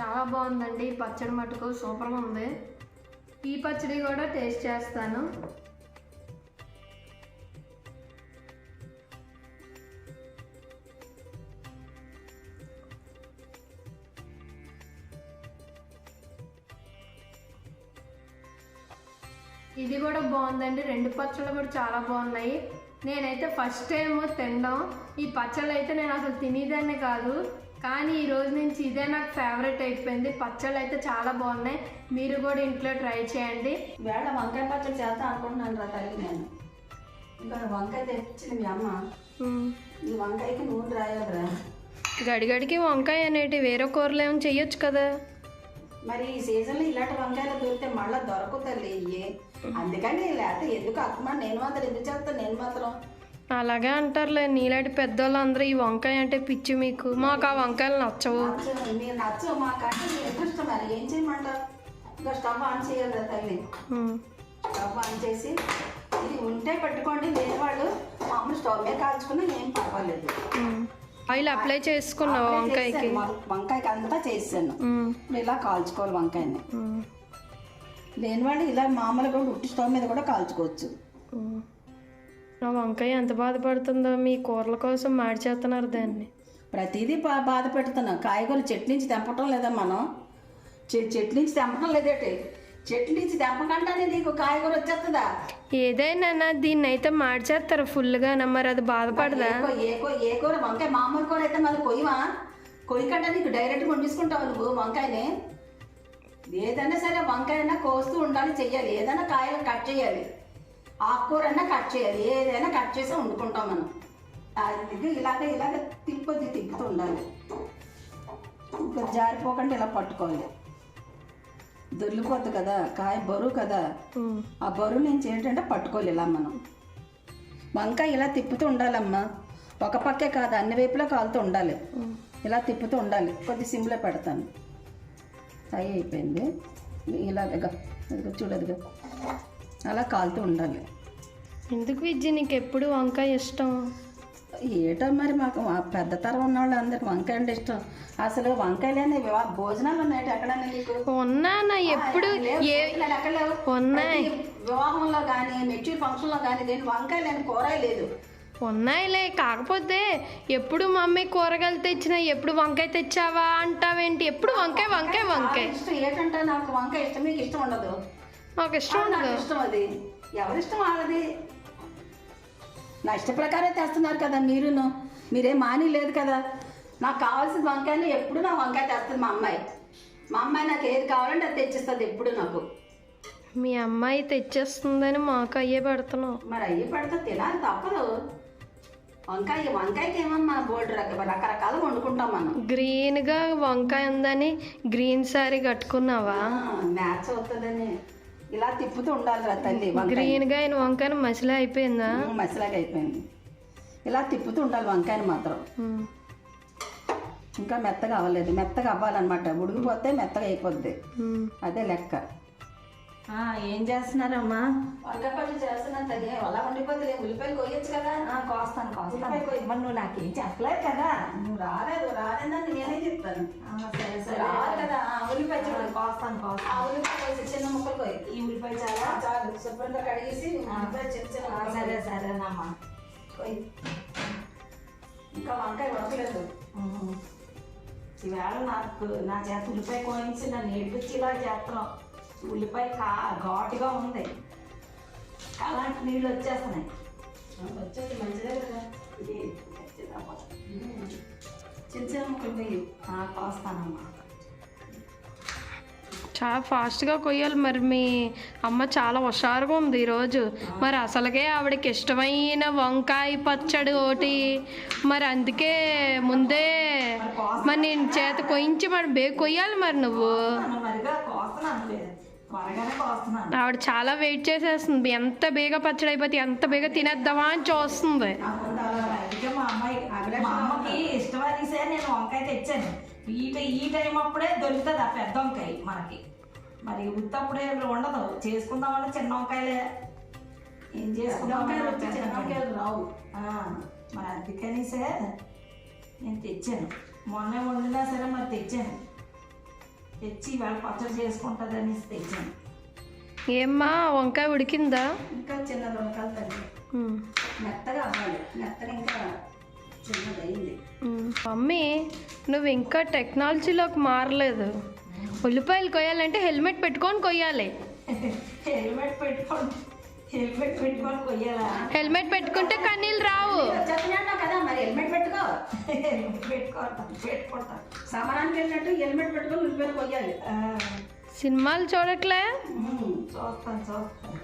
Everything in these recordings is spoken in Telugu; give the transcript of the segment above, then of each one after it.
చాలా బాగుందండి. పచ్చడి మటుకు సూపర్గా ఉంది. ఈ పచ్చడి కూడా టేస్ట్ చేస్తాను. ఇది కూడా బాగుందండి. రెండు పచ్చళ్ళు కూడా చాలా బాగున్నాయి. నేనైతే ఫస్ట్ టైం తినడం. ఈ పచ్చళ్ళు అయితే నేను అసలు తినేదాన్ని కాదు. కానీ ఈ రోజు నుంచి ఇదే నాకు ఫేవరెట్ అయిపోయింది. పచ్చళ్ళు అయితే చాలా బాగున్నాయి. మీరు కూడా ఇంట్లో ట్రై చేయండి. వేళ వంకాయ పచ్చడి చేద్దాం అనుకుంటున్నాను రా తల్లి నేను. ఇంకా వంకాయ తెచ్చింది మీ అమ్మ. ఈ వంకాయకి నూనె రాయదురా గడిగడికి వంకాయ అనేటి వేరే కూరలు ఏమైనా చెయ్యొచ్చు కదా. మరి ఈ సీజన్లో ఇలాంటి వంకాయలు దొరికితే మళ్ళీ దొరకవు తల్లి అందుకని లేకపోతే ఎందుకు అక్కమా నేను మాత్రం ఎందుకు చేస్తాను? నేను మాత్రం అలాగే అంటారులే నీలాంటి పెద్దోళ్ళు అందరూ ఈ వంకాయ అంటే పిచ్చి మీకు. మాకు ఆ వంకాయలు నచ్చవు. స్టవ్ ఆన్ చేయాలి తల్లి. స్టవ్ ఆన్ చేసి ఇది ఉంటే పెట్టుకోండి. లేని వాళ్ళు మామూలు స్టవ్ మీద కాల్చుకుని ఏం పర్వాలేదు. ఆయిల్ అప్లై చేసుకున్నావు వంకాయకి? వంకాయకి అంతా చేసాను. ఇప్పుడు ఇలా కాల్చుకోవాలి వంకాయని. లేని వాళ్ళు ఇలా మామూలుగా ఉట్టి స్టవ్ మీద కూడా కాల్చుకోవచ్చు. నా వంకాయ ఎంత బాధపడుతుందో మీ కూరల కోసం మాడి చేస్తున్నారు దాన్ని. ప్రతిదీ బా బాధ పెడుతున్నాం కాయగూరలు చెట్టు నుంచి తెంపటం లేదా మనం? చె- చెట్టు నుంచి తెంపటం లేదేటి? చెట్టు నుంచి తెంపకుండానే నీకు కాయగూర వచ్చేస్తుందా? ఏదైనా దీన్ని అయితే మార్చేస్తారు ఫుల్గా మరి అది బాధపడదా? ఏ కూ- ఏ కూర? వంకాయ మామూలు కూర అయితే మళ్ళీ కొయ్యవా? కొయ్యకుండా నీకు డైరెక్ట్గా వండించుకుంటావు నువ్వు వంకాయని. ఏదైనా సరే వంకాయనా కోస్తూ ఉండాలి చెయ్యాలి. ఏదైనా కాయలు కట్ చేయాలి. ఆకుకూర అయినా కట్ చేయాలి ఏదైనా కట్ చేసి వండుకుంటాం మనం. ఇది ఇలాగ ఇలాగ తిప్పొద్ది తిప్పుతూ ఉండాలి. ఇంకా జారిపోకుండా ఇలా పట్టుకోవాలి. దొర్లిపోద్ది కదా కాయ బరువు కదా. ఆ బరువు నుంచి ఏంటంటే పట్టుకోవాలి ఇలా మనం. వంకాయ ఇలా తిప్పుతూ ఉండాలమ్మా. ఒక పక్కే కాదు అన్ని వైపులా కాలుతూ ఉండాలి. ఇలా తిప్పుతూ ఉండాలి. కొద్ది సిమ్లో పెడతాను. ఫ్రై అయిపోయింది. ఇలా ఇదిగో, ఇదిగో చూడదుగా అలా కాలుతూ ఉండాలి. ఎందుకు విద్య నీకు ఎప్పుడు వంకాయ ఇష్టం? ఏటో మరి మాకు మా పెద్ద తరం ఉన్న వాళ్ళు అందరికి వంకాయ అంటే ఇష్టం. అసలు వంకాయ లేని వివా- భోజనాలు ఉన్నాయి ఎక్కడన్నా నీకు? ఎప్పుడు? ఉన్నాయి. వివాహంలో కానీ మెచ్యూర్ ఫంక్షన్లో కానీ నేను వంకాయ లేని కూర లేదు. ఉన్నాయిలే కాకపోతే ఎప్పుడు మమ్మీ కూరగాయలు తెచ్చినా ఎప్పుడు వంకాయ తెచ్చావా అంటావేంటి? ఎప్పుడు వంకాయ వంకాయ వంకాయ ఇష్టం. ఏంటంటే నాకు వంకాయ ఇష్టం మీకు ఇష్టం ఉండదు. నాకు ఇష్టం నాకు ఇష్టం అది ఎవరిష్టం వాళ్ళది? నా ఇష్ట ప్రకారం తెస్తున్నారు కదా మీరును. మీరేం మాని లేదు కదా. నాకు కావాల్సిన వంకాయని ఎప్పుడు నా వంకాయ తెస్తుంది మా అమ్మాయి. మా అమ్మాయి నాకు ఏది కావాలంటే అది తెచ్చిస్తుంది ఎప్పుడు నాకు. మీ అమ్మాయి తెచ్చేస్తుందని మాకు అయ్యే పెడుతున్నావు మరి అయ్యి పెడితే తినాలి తప్పదు. వంకాయ వంకాయకి ఏమన్నా బోల్డ్ రక రకరకాలు వండుకుంటాం మనం. గ్రీన్గా వంకాయ ఉందని గ్రీన్ శారీ కట్టుకున్నావా? మ్యాచ్ అవుతుందని. ఇలా తిప్పుతూ ఉండాలి రా తల్లి గ్రీన్గా అయిన వంకాయ మసిలే అయిపోయిందా? మసిలాగా అయిపోయింది. ఇలా తిప్పుతూ ఉండాలి వంకాయని మాత్రం. ఇంకా మెత్తగా అవ్వలేదు. మెత్తగా అవ్వాలన్నమాట. ఉడికిపోతే మెత్తగా అయిపోద్ది. అదే లెక్క. ఏం చేస్తున్నారమ్మా? వంకాయ చేస్తున్నాను తల్లి. అలా ఉండిపోతుంది ఉల్లిపాయలు కొయ్యొచ్చు కదా. ఆ, కోస్తాను కోస్తాను. ఉల్లిపాయ. మరి నువ్వు నాకేం చెప్పలేదు కదా. నువ్వు రాలేదు రాలేదని నేనే చెప్తాను. ఆ, సరే సరే. రాదు కదా. ఆ, ఉల్లిపాయ చూడు. కోస్తాను ఆ కోస్తాను ఉల్లిపాయ కోసి చిన్న ముక్కలు కొయ్యి ఈ ఉల్లిపాయ చాలా. ఆ, చాలు. శుభ్రంగా కడిగేసి ఉల్లిపాయ చిన్న చిన్న ఆ, సరే. సరేనమ్మా. కొయ్యి ఇంకా వంకాయ ఉడకలేదు. ఈవేళ నాకు నా చేత ఉల్లిపాయ కోయించి నన్ను ఏడిపించేలా చేస్తున్నావు. ఉల్లిపాయ కా ఘాటుగా ఉంది అలాంటి నీళ్ళు వచ్చేస్తున్నాయి. వచ్చేది మంచిదే కదా. ఇది. చిన్న చిన్న ముక్కలు కోస్తానమ్మా. చాలా ఫాస్ట్గా కొయ్యాలి. మరి మీ అమ్మ చాలా హుషారుగా ఉంది ఈరోజు. మరి అసలుకే ఆవిడకి ఇష్టమైన వంకాయ పచ్చడి ఒకటి. మరి అందుకే ముందే మరి నేను చేత కొయించి మరి బే కొయ్యాలి మరి నువ్వు. ఆవిడ చాలా వెయిట్ చేసేస్తుంది. ఎంత బేగా పచ్చడి అయిపోతే ఎంత బేగా తినేద్దామా అని చూస్తుంది. కాకుండా అందుకే మా అమ్మాయి మా అమ్మకి ఇష్టమనిసే నేను వంకాయ తెచ్చాను. ఈ టై- ఈ టైం అప్పుడే దొరుకుతుంది ఆ పెద్ద వంకాయ మనకి. మరి ఉత్తప్పుడే ఉండదు. చేసుకుందామంటే చిన్న వంకాయలే. ఏం చేసుకుందాం చిన్న వంకాయలు రావు. మరి అందుకనిసే నేను తెచ్చాను. మొన్న వండినా సరే మరి తెచ్చాను. తెచ్చి ఇవాళ పచ్చడి చేసుకుంటుందని తెచ్చాను ఏమ్మా వంకాయ ఉడికిందా? ఇంకా చిన్న దొరకాలి తల్లి. మెత్తగా అవ్వాలి. మెత్తగా ఇంకా. మమ్మీ నువ్వు ఇంకా టెక్నాలజీలోకి మారలేదు. ఉల్లిపాయలు కొయ్యాలంటే హెల్మెట్ పెట్టుకొని కొయ్యాలి. హెల్మెట్ పెట్టుకొని హెల్మెట్ పెట్టుకుంటే కన్నీళ్ళు రావు. కదా మరి హెల్మెట్ పెట్టుకో. వెళ్ళినట్టు హెల్మెట్ పెట్టుకొని ఉల్లిపాయలు కొయ్యాలి సినిమాలు చూడట్లే. చూస్తాను చూస్తాను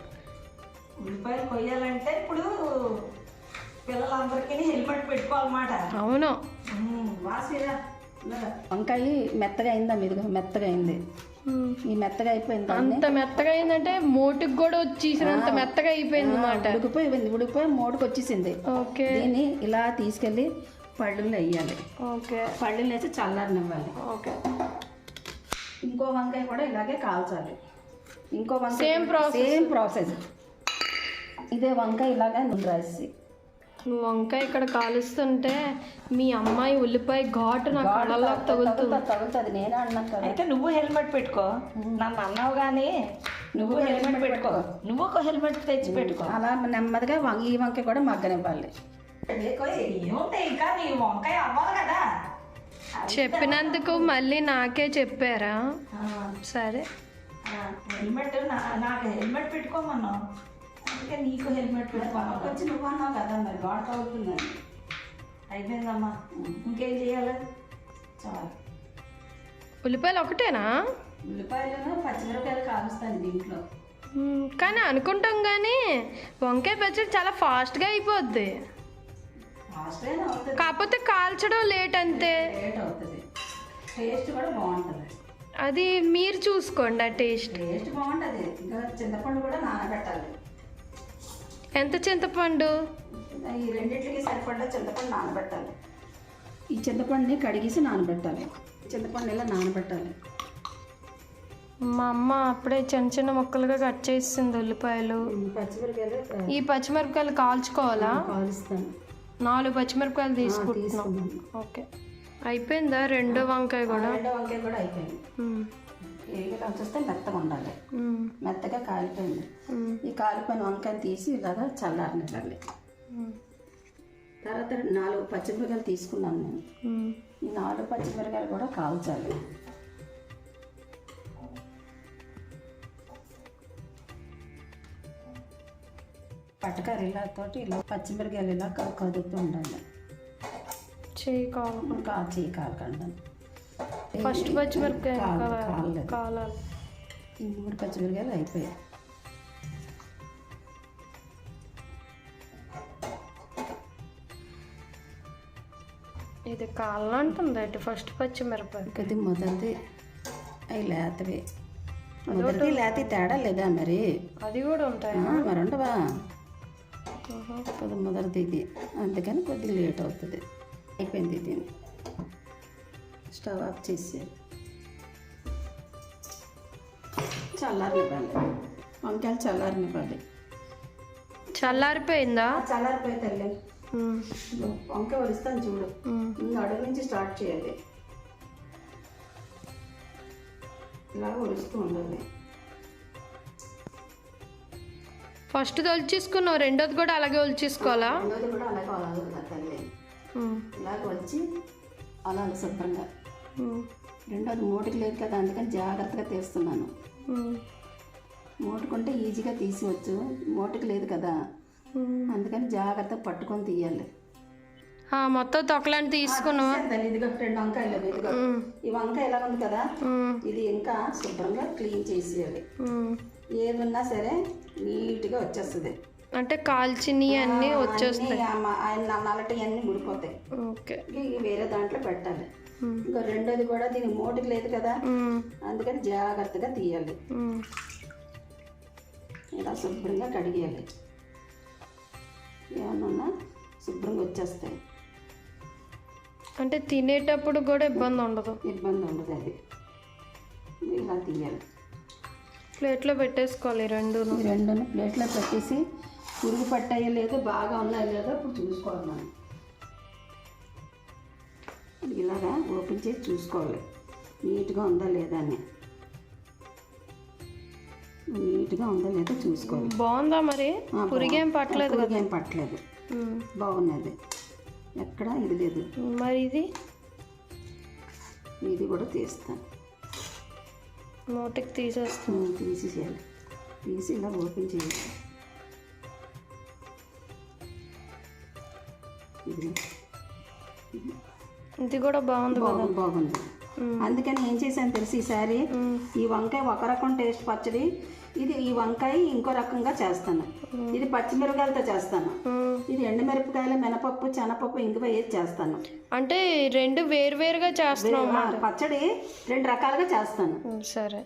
ఉల్లిపాయలు కొయ్యాలంటే ఇప్పుడు పిల్లలందరికీ హెల్మెట్ పెట్టుకోవాలన్నమాట. అవును. వాసిరా. వంకాయ మెత్తగా అయిందా మీదుగా మెత్తగా అయింది. ఈ మెత్తగా అయిపోయింది అంత మెత్తగా అయిందంటే మోటుకు కూడా వచ్చేసినంత మెత్తగా అయిపోయింది అన్నమాట ఉడికిపోయింది ఉడికిపోయి మూడుకు వచ్చేసింది. ఓకే. దీన్ని ఇలా తీసుకెళ్ళి పళ్ళులో వేయాలి. ఓకే. పళ్ళులో వేసి చల్లారనివ్వాలి ఓకే. ఇంకో వంకాయ కూడా ఇలాగే కాల్చాలి. ఇంకో వంకాయ Same process. సేమ్ ప్రాసెస్ ఇదే వంకాయ ఇలాగే నూనె రాసి. నువ్వు వంకాయ ఇక్కడ కాలుస్తుంటే మీ అమ్మాయి ఉల్లిపాయ ఘాటు నా కళ్ళలోకి తగులుతుంది తగులుతుంది తగులుతుంది. నేనే అన్నాను కదా. అయితే నువ్వు హెల్మెట్ పెట్టుకో. నన్ను అన్నావు కానీ నువ్వు హెల్మెట్ పెట్టుకో. నువ్వు ఒక హెల్మెట్ తెచ్చి పెట్టుకో. అలా నెమ్మదిగా ఈ వంకాయ కూడా మగ్గనివ్వాలి. వంకాయ అవ్వాలి కదా. చెప్పినందుకు మళ్ళీ నాకే చెప్పారా? సరే. హెల్మెట్ నాకు హెల్మెట్ పెట్టుకోమన్నావు. అందుకే నీకు హెల్మెట్ పెట్టుకోమన్నా వచ్చి నువ్వు అన్నావు కదా మరి గాడ్ తగులుతుందని అయిపోయిందమ్మా. ఇంకేం చేయాలి? చాలు. ఉల్లిపాయలు ఒకటేనా? ఉల్లిపాయలను పచ్చిమిరపకాయలు కాలుస్తాను దీంట్లో. కానీ అనుకుంటాం కానీ వంకాయ పచ్చడి చాలా ఫాస్ట్గా అయిపోద్ది. కాకపోతే కాల్చడం లేట్ అంతే. లేట్ అవుతుంది. టేస్ట్ కూడా బాగుంటుంది. అది మీరు చూసుకోండి ఆ టేస్ట్ టేస్ట్ బాగుంటుంది. ఇంకా చింతపండు కూడా నానబెట్టాలి. ఎంత చింతపండు? ఈ రెండింటికి సరిపడా చింతపండు నానబెట్టాలి. ఈ చింతపండుని కడిగేసి నానబెట్టాలి. చింతపండు ఇలా నానబెట్టాలి. మా అమ్మ అప్పుడే చిన్న చిన్న ముక్కలుగా కట్ చేసింది ఉల్లిపాయలు. పచ్చిమిరపకాయలు ఈ పచ్చిమిరపకాయలు కాల్చుకోవాలా? కాలుస్తాను. నాలుగు పచ్చిమిరపకాయలు తీసుకుంటున్నాం. ఓకే. అయిపోయిందా? రెండో వంకాయ కూడా? రెండో వంకాయ కూడా అయిపోయింది. ఏగా కాల్చేస్తే మెత్తగా ఉండాలి. మెత్తగా కాలిపోయింది. ఈ కాలిపోయిన వంకాయని తీసి ఇలాగా చల్లారనివ్వాలి మ్మ్. తర్వాత నాలుగు పచ్చిమిరపకాయలు తీసుకున్నాను నేను. ఈ నాలుగు పచ్చిమిరపకాయలు కూడా కాల్చాలి పట్టకారు ఇలా తోటి ఇలా కదుపుతూ ఉండాలి చెయ్యి కావాలి కాల్చి కాలకండి ఫస్ట్ పచ్చిమిరపకాయ కావాలి ఈ మూడు పచ్చిమిరపకాయలు అయిపోయాయి. ఇది కావాలంటుంది అటు ఫస్ట్ పచ్చిమిరపకాయ. ఇది మొదటిది అవి లేతవి. మొదటిది లేత తేడా లేదా మరి? అది కూడా ఉంటాయి? మరి ఉండవా? కొద్ది మొదటిది ఇది. అందుకని కొద్దిగా లేట్ అవుతుంది. అయిపోయింది దీన్ని స్టవ్ ఆఫ్ చేసి చల్లారనివ్వాలి. వంకాయలు చల్లారనివ్వాలి. చల్లారిపోయిందా? చల్లారిపోయి తల్లి. వంకాయ వలుస్తాను చూడు. అడుగు నుంచి స్టార్ట్ చేయాలి. ఇలా ఉండాలి. ఫస్ట్ ఒలిచేసుకున్నావు రెండోది కూడా అలాగే ఒలిచేసుకోవాలా? రెండోది కూడా అలాగే అలా శుభ్రంగా. రెండోది మూటికి లేదు కదా అందుకని జాగ్రత్తగా తీస్తున్నాను. మూటుకుంటే ఈజీగా తీసివచ్చు మూటికి లేదు కదా. అందుకని జాగ్రత్తగా పట్టుకొని తీయాలి మొత్తం తొక్కలాంటి తీసుకున్నావా తల్లి ఇదిగో రెండు వంకాయలు ఇదిగో. ఈ వంకాయ ఎలా ఉంది కదా. ఇది ఇంకా శుభ్రంగా క్లీన్ చేసేయాలి మ్మ్. ఏది ఉన్నా సరే నీట్గా వచ్చేస్తుంది అంటే కాల్చినవి అన్నీ వచ్చేస్తాయి నల్లటి అన్నీ ముడిపోతాయి ఓకే. వేరే దాంట్లో పెట్టాలి. ఇంకా రెండోది కూడా దీనికి మూటికి లేదు కదా. అందుకని జాగ్రత్తగా తీయాలి. ఇలా శుభ్రంగా కడిగేయాలి. ఏమన్నా శుభ్రంగా వచ్చేస్తాయి. అంటే తినేటప్పుడు కూడా ఇబ్బంది ఉండదు. ఇబ్బంది ఉండదు అది. ఇలా తీయాలి. ప్లేట్లో పెట్టేసుకోవాలి ఈ రెండుని ప్లేట్లో పెట్టేసి పురుగు పట్టాయో లేదో బాగా ఉన్నాయో లేదో ఇప్పుడు చూసుకోవాలి మనం. ఇలాగా ఓపెన్ చేసి చూసుకోవాలి. నీట్గా ఉందా లేదా అని. నీట్గా ఉందో లేదో చూసుకోవాలి. బాగుందా మరి? పురిగేం. పట్టలేదు కదా. పురుగేం పట్టలేదు. బాగున్నది. ఎక్కడ ఇది లేదు. మరి ఇది? ఇది కూడా తీస్తాను నోటికి తీసేస్తాం. ఉమ్, తీసి చేయాలి తీసి ఇలా ఓపెన్ చేయాలి. ఇది కూడా బాగుంది బాగుంది. అందుకని ఏం చేశాను తెలిసి ఈసారి. ఈ వంకాయ ఒక రకం టేస్ట్ పచ్చడి. ఇది ఈ వంకాయ ఇంకో రకంగా చేస్తాను. ఇది పచ్చిమిరపకాయలతో చేస్తాను. ఇది ఎండుమిరపకాయలు మినపప్పు శనపప్పు ఇంగువ వేసి చేస్తాను. అంటే రెండు వేరువేరుగా చేస్తున్నాం ఆ, పచ్చడి రెండు రకాలుగా చేస్తాను. సరే.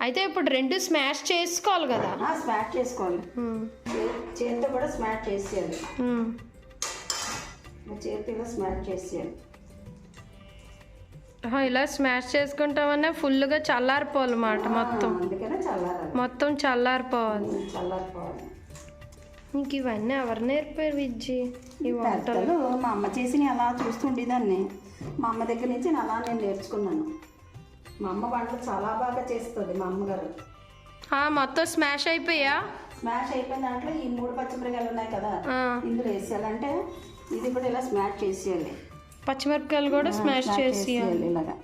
అయితే ఇప్పుడు రెండు స్మాష్ చేసుకోవాలి కదా? స్మాష్ చేసుకోవాలి. చేతితో కూడా స్మాష్ చేసేయాలి. చేతిలో స్మాష్ ఇలా స్మాష్ చేసుకుంటామన్నా ఫుల్గా చల్లారిపోవాలన్నమాట మొత్తం. ఆ, అందుకనే చల్లారాలి. మొత్తం చల్లారిపోవాలి. చల్లారిపోవాలి. ఇంక ఇవన్నీ ఎవరు నేర్పారు విజ్జి? ఈ వంటలు. మా అమ్మ చేసి అలా చూస్తుండేదాన్ని. మా అమ్మ దగ్గర నుంచి నేను అలా నేను నేర్చుకున్నాను. మా అమ్మ వంటలు చాలా బాగా చేస్తుంది మా అమ్మగారు. మొత్తం స్మాష్ అయిపోయా? స్మాష్ అయిపోయిన దాంట్లో ఈ మూడు పచ్చిమిరకాయలు ఉన్నాయి కదా. ఇందులో వేసేయాలంటే ఇది కూడా ఇలా స్మాష్ చేసేయాలి. పచ్చిమిరపకాయలు కూడా స్మాష్ చేసి చేసేయాలి. ఇలాగా.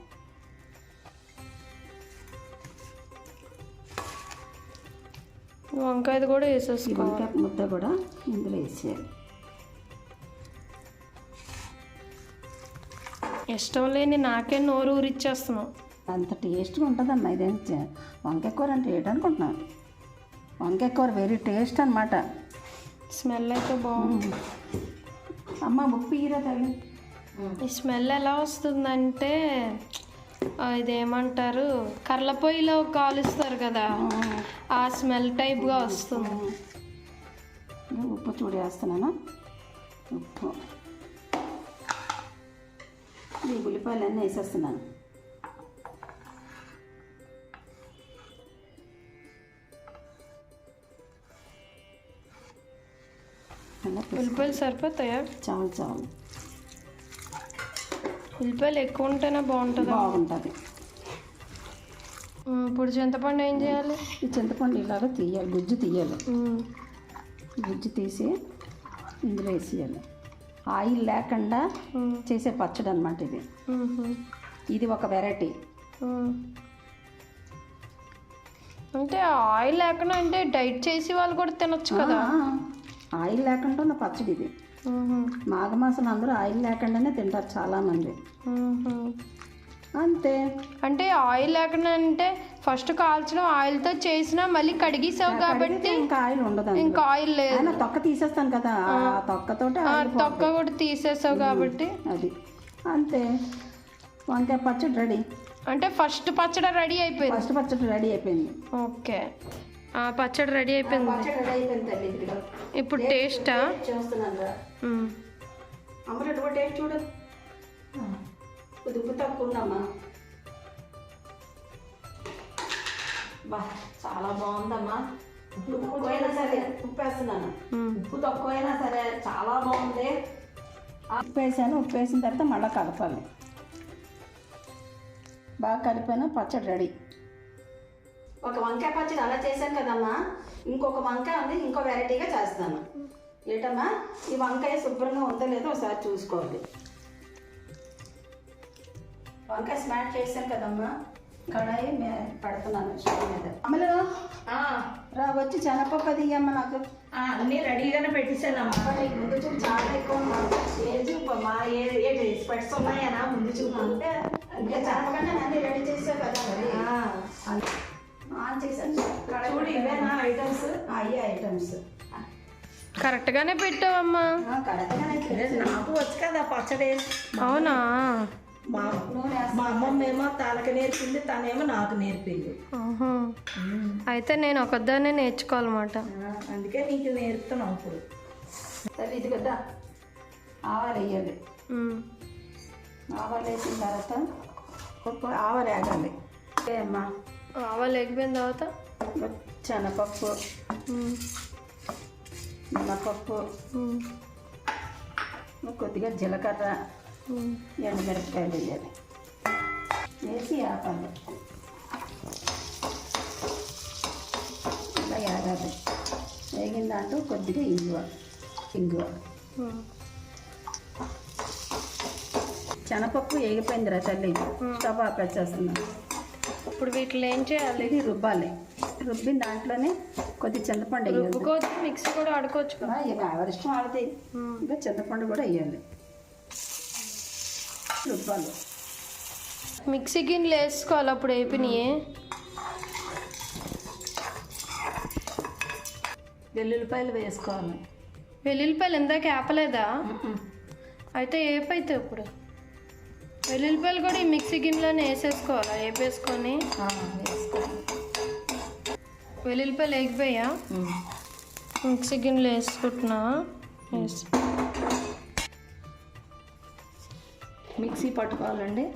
వంకాయది కూడా వేసేసుకోవాలి. వంకాయ ముద్ద కూడా ఇందులో వేసేయాలి. ఇష్టం లేని నాకే నోరు ఊరిచ్చేస్తున్నావు అంత టేస్ట్గా ఉంటుందమ్మా ఇదేం వంకాయ కూర అంటే ఏంటనుకుంటున్నాను వంకాయ కూర వెరీ టేస్ట్ అనమాట స్మెల్ అయితే బాగుంది. అమ్మ ఉప్పు ఈరా తల్లి? ఈ స్మెల్ ఎలా వస్తుందంటే ఇదేమంటారు కర్ల పొయ్యిలో కాలుస్తారు కదా ఆ. స్మెల్ టైప్గా వస్తుంది. ఉప్పు చూడు వేస్తున్నాను? ఉప్పు. ఈ ఉల్లిపాయలన్నీ వేసేస్తున్నాను. పె- ఉల్లిపాయలు సరిపోతాయా చాలు చాలు ఉల్లిపాయలు ఎక్కువ ఉంటేనే బాగుంటుందా బాగుంటుంది ఇప్పుడు చింతపండు ఏం చేయాలి ఈ చింతపండు ఇలాగ తీయాలి గుజ్జు తీయాలి గుజ్జు తీసి ఇందులో వేసేయాలి ఆయిల్ లేకుండా చేసే పచ్చడి అనమాట ఇది. ఇది ఒక వెరైటీ. అంటే ఆయిల్ లేకుండా అంటే డైట్ చేసి వాళ్ళు కూడా తినొచ్చు కదా? ఆయిల్ లేకుండా ఉన్న పచ్చడి ఇది. మాఘమాసం అందరూ ఆయిల్ లేకుండానే తింటారు చాలామంది. అంతే. అంటే ఆయిల్ లేకుండా అంటే ఫస్ట్ కాల్చడం ఆయిల్తో చేసినా మళ్ళీ కడిగేసావు కాబట్టి ఇంకా ఆయిల్ ఉండదు. ఇంకా ఆయిల్ లేదు. తొక్క తీసేస్తాను కదా ఆయిల్ తొక్క కూడా తీసేసావు కాబట్టి. అది. అంతే. వంకాయ పచ్చడి రెడీ. అంటే ఫస్ట్ పచ్చడి రెడీ అయిపోయింది. ఫస్ట్ పచ్చడి రెడీ అయిపోయింది. ఓకే. పచ్చడి రెడీ అయిపోయింది. పచ్చడి రెడీ అయిపోయింది తల్లి ఇదిగో. ఇప్పుడు టేస్టా కూడా టేస్ట్ చూడు. ఉప్పు తక్కువ ఉందమ్మా. బా చాలా బాగుందమ్మా. ఉప్పు తక్కువైనా సరే ఉప్పు వేస్తున్నాను. ఉప్పు తక్కువైనా సరే చాలా బాగుంది. ఆ. ఉప్పు వేసాను ఉప్పు వేసిన తర్వాత మళ్ళీ కలపాలి. బాగా కలిపాను పచ్చడి రెడీ. ఒక వంకాయ పచ్చడి అలా చేశాను కదమ్మా. ఇంకొక వంకాయ ఉంది ఇంకో వెరైటీగా చేస్తాను. ఏంటమ్మా? ఈ వంకాయ శుభ్రంగా ఉందో లేదో ఒకసారి చూసుకోవాలి వంకాయ స్మాష్ చేశాను కదమ్మా. కడాయి పెడుతున్నాను స్టవ్ మీద. అమ్మలు రా వచ్చి శనగపప్పు అది నాకు. అన్నీ రెడీగానే పెట్టేశానమ్మా అప్పటి ముందు చూపు చాలా ఎక్కువ. ఏ చూపు మా ఏ ఏ స్పెట్స్ ఉన్నాయనా ముందు చూపు. అంటే అంటే చెప్పకుండా అన్ని రెడీ చేసావు కదా మరి. ఆన్ చేశాను కడాయి చూడు ఇవేనా ఐటమ్స్ అయ్యే ఐటమ్స్ కరెక్ట్గానే పెట్టావమ్మా. కరెక్ట్గానే నాకు వచ్చు కదా పచ్చడి. అవునా? మా నూనె మా అమ్మమ్మ ఏమో తనకు నేర్పింది తనేమో నాకు నేర్పింది. అయితే నేను ఒకదాన్నే నేర్చుకోవాలన్నమాట. అందుకే నీకు నేర్పుతున్నాం ఇప్పుడు. సరే ఇది కదా ఆవాలు వేయాలి. ఆవాలు వేసిన తర్వాత ఒక ఆవాలు ఓకే అమ్మా. ఆవాలు ఎగిపోయిన తర్వాత శనగపప్పు. మినపప్పు. కొద్దిగా జీలకర్ర. ఎండుమిరపకాయలు వేయాలి. వేసి ఆపాలి అవి ఆగాలి వేగిన దాంట్లో కొద్దిగా ఇంగువ ఇంగువ. ఉమ్. శనపప్పు వేగిపోయిందిరా తల్లి. స్టవ్ ఆపేసేస్తున్నాను ఇప్పుడు వీటిలో ఏం చేయాలి? ఇది రుబ్బాలి. రుబ్బిన దాంట్లోనే కొద్ది చింతపండు రుబ్బుకోవచ్చు మిక్సీ కూడా ఆడుకోవచ్చు కదా? ఎవరిష్టం ఆడితే. ఇంకా చింతపండు కూడా వేయాలి. రుబ్బాలి. మిక్సీ గిన్నెలు వేసుకోవాలి అప్పుడు వేపినాయి? వెల్లుల్లిపాయలు వేసుకోవాలి. వెల్లుల్లిపాయలు ఇందాక ఆపలేదా? అయితే ఏపైతే ఇప్పుడు? వెల్లుల్లిపాయలు కూడా ఈ మిక్సీ గిన్నెలోనే వేసేసుకోవాలా వేపేసుకొని. వెల్లుల్లిపాయలు వేగిపోయా? మిక్సీ గిన్నెలో వేసుకుంటున్నా. వేసి. మిక్సీ పట్టుకోవాలండి.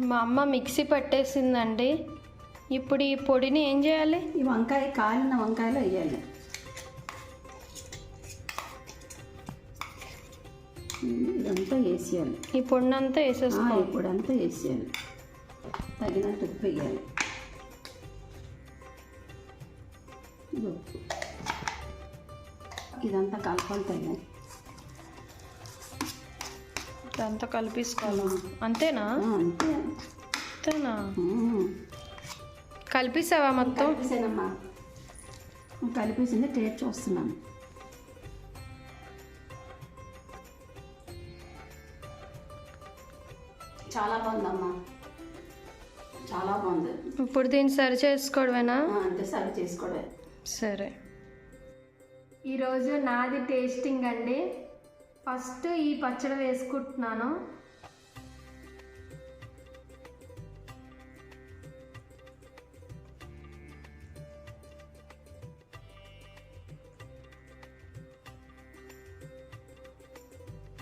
మా అమ్మ మిక్సీ పట్టేసిందండి. ఇప్పుడు ఈ పొడిని ఏం చేయాలి? ఈ వంకాయ కాలిన వంకాయలు వేయాలి. ఇదంతా వేసేయాలి. ఈ పొడిని అంతా వేసేసుకోవాలి ఇప్పుడు అంతా వేసేయాలి. తగినంత ఉప్పు వేయాలి. ఇదంతా కలపాలి ఇదంతా కలిపేసుకోవాలి. అంతేనా? అంతే. అంతేనా? ఉమ్. కలిపేసావా మొత్తం? కలిపేసానమ్మా. కలిపేసింది టేస్ట్ చూస్తున్నాను. చాలా బాగుందమ్మా. చాలా బాగుంది. ఇప్పుడు దీన్ని సరి చేసుకోవడమేనా? అంతే సర్వ్ చేసుకోవడమే. సరే. ఈరోజు నాది టేస్టింగ్ అండి. ఫస్ట్ ఈ పచ్చడి వేసుకుంటున్నాను.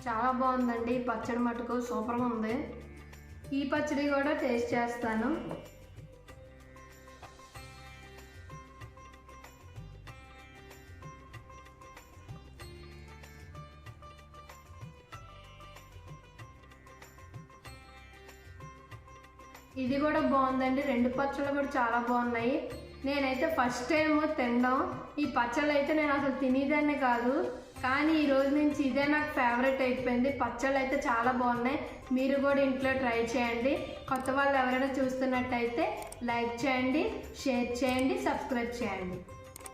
చాలా బాగుందండి. పచ్చడి మటుకు సూపర్గా ఉంది. ఈ పచ్చడి కూడా టేస్ట్ చేస్తాను. ఇది కూడా బాగుందండి. రెండు పచ్చళ్ళు కూడా చాలా బాగున్నాయి. నేనైతే ఫస్ట్ టైం తినడం. ఈ పచ్చళ్ళు అయితే నేను అసలు తినేదాన్ని కాదు. కానీ ఈ రోజు నుంచి ఇదే నాకు ఫేవరెట్ అయిపోయింది. పచ్చళ్ళు అయితే చాలా బాగున్నాయి. మీరు కూడా ఇంట్లో ట్రై చేయండి. కొత్త వాళ్ళు ఎవరైనా చూస్తున్నట్టయితే లైక్ చేయండి షేర్ చేయండి సబ్స్క్రైబ్ చేయండి.